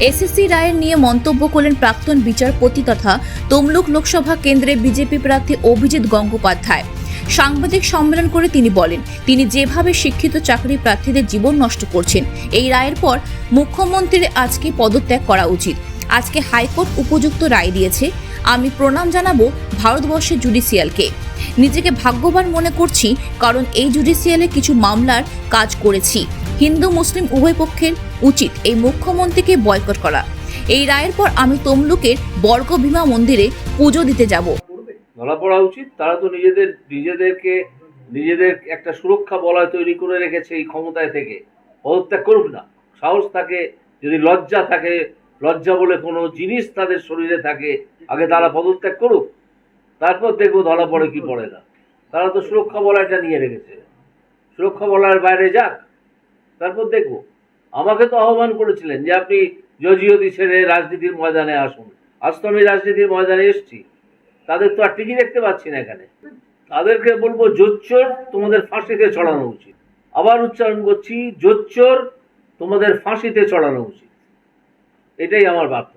SSC রায়ের নিয়ে মন্তব্য করলেন প্রাক্তন বিচারপতি তথা তমলুক লোকসভা কেন্দ্রে বিজেপি প্রার্থী অভিজিৎ গঙ্গোপাধ্যায়। সাংবাদিক সম্মেলন করে তিনি বলেন, তিনি যেভাবে শিক্ষিত চাকরি প্রার্থীদের জীবন নষ্ট করছেন, এই রায়ের পর মুখ্যমন্ত্রীর আজকে পদত্যাগ করা উচিত। আজকে হাইকোর্ট উপযুক্ত রায় দিয়েছে। আমি প্রণাম জানাব ভারতবর্ষের জুডিশিয়ালকে। নিজেকে ভাগ্যবান মনে করছি, কারণ এই জুডিশিয়ালে কিছু মামলার কাজ করেছি। হিন্দু, মুসলিম উভয় পক্ষের উচিত এই মুখ্যমন্ত্রীকে বয়কট করা। এই রায়ের পর আমি তমলুকের বর্গভীমা মন্দিরে পুজো দিতে যাব। ধরা পড়া উচিত। তারা তো নিজেদের, নিজেদেরকে, নিজেদের একটা সুরক্ষা বলয় তৈরি করে রেখেছে এই ক্ষমতায় থেকে। পদত্যাগ করুক না। সাহস থাকে, যদি লজ্জা থাকে, লজ্জা বলে কোনো জিনিস তাদের শরীরে থাকে, আগে তারা পদত্যাগ করুক। তারপর দেখব ধরা পড়ে কি পড়ে না। তারা তো সুরক্ষা বলয়টা নিয়ে রেখেছে। সুরক্ষা বলয়ের বাইরে যাক। তারপর দেখব। আমাকে তো আহ্বান করেছিলেন যে আপনি জজিয়তি ছেড়ে রাজনীতির ময়দানে আসুন। আজ তো আমি রাজনীতির ময়দানে এসছি। তাদের তো আর টিকি দেখতে পাচ্ছি না এখানে। তাদেরকে বলব, জোচ্চোর তোমাদের ফাঁসিতে ছড়ানো উচিত। আবার উচ্চারণ করছি, জোচ্চোর তোমাদের ফাঁসিতে চড়ানো উচিত। এটাই আমার বার্তা